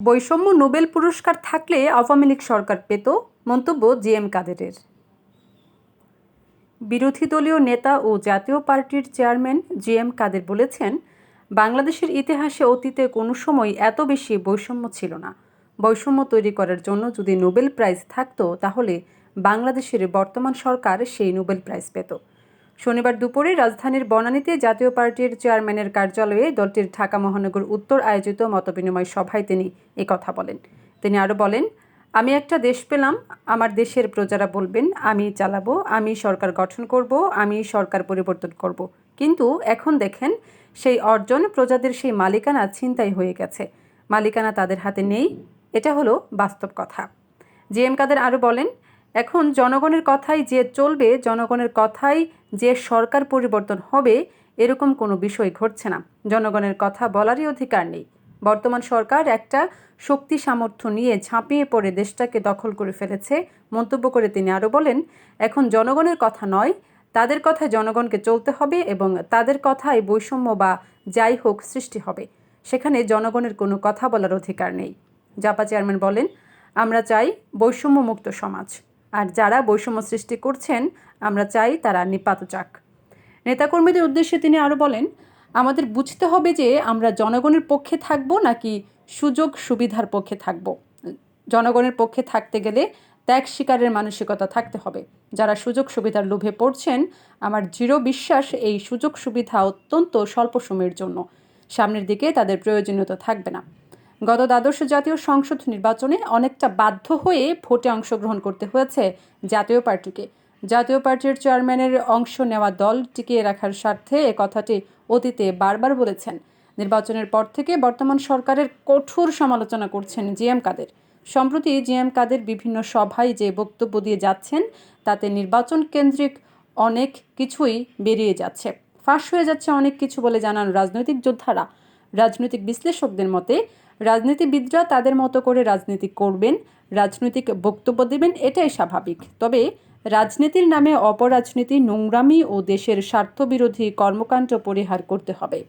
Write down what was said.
বৈষম্য নোবেল পুরস্কার থাকলে আওয়ামী লীগ সরকার পেত, মন্তব্য জি এম কাদেরের। বিরোধী দলীয় নেতা ও জাতীয় পার্টির চেয়ারম্যান জি এম কাদের বলেছেন, বাংলাদেশের ইতিহাসে অতীতে কোনো সময় এত বেশি বৈষম্য ছিল না। বৈষম্য তৈরি করার জন্য যদি নোবেল প্রাইজ থাকতো, তাহলে বাংলাদেশের বর্তমান সরকার সেই নোবেল প্রাইজ পেত। শনিবার দুপুরে রাজধানীর বনানীতে জাতীয় পার্টির চেয়ারম্যানের কার্যালয়ে দলটির ঢাকা মহানগর উত্তর আয়োজিত মতবিনিময় সভায় তিনি কথা বলেন। তিনি আরও বলেন, আমি একটা দেশ পেলাম, আমার দেশের প্রজারা বলবেন, আমি চালাবো, আমি সরকার গঠন করব, আমি সরকার পরিবর্তন করব। কিন্তু এখন দেখেন, সেই অর্জন প্রজাদের সেই মালিকানা ছিনতাই হয়ে গেছে। মালিকানা তাদের হাতে নেই, এটা হলো বাস্তব কথা। জি এম কাদের আরও বলেন এখন জনগণের কথাই যে চলবে, জনগণের কথাই যে সরকার পরিবর্তন হবে, এরকম কোনো বিষয় ঘটছে না। জনগণের কথা বলারই অধিকার নেই। বর্তমান সরকার একটা শক্তি সামর্থ্য নিয়ে ঝাঁপিয়ে পড়ে দেশটাকে দখল করে ফেলেছে মন্তব্য করে তিনি আরও বলেন, এখন জনগণের কথা নয়, তাদের কথায় জনগণকে চলতে হবে এবং তাদের কথায় বৈষম্য বা যাই হোক সৃষ্টি হবে। সেখানে জনগণের কোনো কথা বলার অধিকার নেই। জাপা চেয়ারম্যান বলেন, আমরা চাই বৈষম্যমুক্ত সমাজ। আর যারা বৈষম্য সৃষ্টি করছেন, আমরা চাই তারা নিপাত যাক। নেতাকর্মীদের উদ্দেশ্যে তিনি আরও বলেন, আমাদের বুঝতে হবে যে আমরা জনগণের পক্ষে থাকব নাকি সুযোগ সুবিধার পক্ষে থাকব। জনগণের পক্ষে থাকতে গেলে ত্যাগ শিকারের মানসিকতা থাকতে হবে। যারা সুযোগ সুবিধার লোভে পড়ছেন, আমার দৃঢ় বিশ্বাস এই সুযোগ সুবিধা অত্যন্ত স্বল্প সময়ের জন্য। সামনের দিকে তাদের প্রয়োজনীয়তা থাকবে না। গত দ্বাদশ জাতীয় সংসদ নির্বাচনে অনেকটা বাধ্য হয়ে ভোটে অংশগ্রহণ করতে হয়েছে জাতীয় পার্টিকে। জাতীয় পার্টির চেয়ারম্যানের অংশ নেওয়া দল টিকিয়ে রাখার স্বার্থে এ কথাটি অতীতে বারবার বলেছেন। নির্বাচনের পর থেকে বর্তমান সরকারের কঠোর সমালোচনা করছেন জি এম কাদের। সম্প্রতি জি এম কাদের বিভিন্ন সভায় যে বক্তব্য দিয়ে যাচ্ছেন, তাতে নির্বাচন কেন্দ্রিক অনেক কিছুই বেরিয়ে যাচ্ছে। ফাঁস হয়ে যাচ্ছে অনেক কিছু বলে জানান রাজনৈতিক যোদ্ধারা। রাজনৈতিক বিশ্লেষকদের মতে রাজনীতিবিদরা তাদের মতো করে রাজনীতি করবেন, রাজনৈতিক বক্তব্য দেবেন, এটাই স্বাভাবিক। তবে রাজনীতির নামে অপরাজনীতি, নোংরামি ও দেশের স্বার্থবিরোধী কর্মকাণ্ড পরিহার করতে হবে।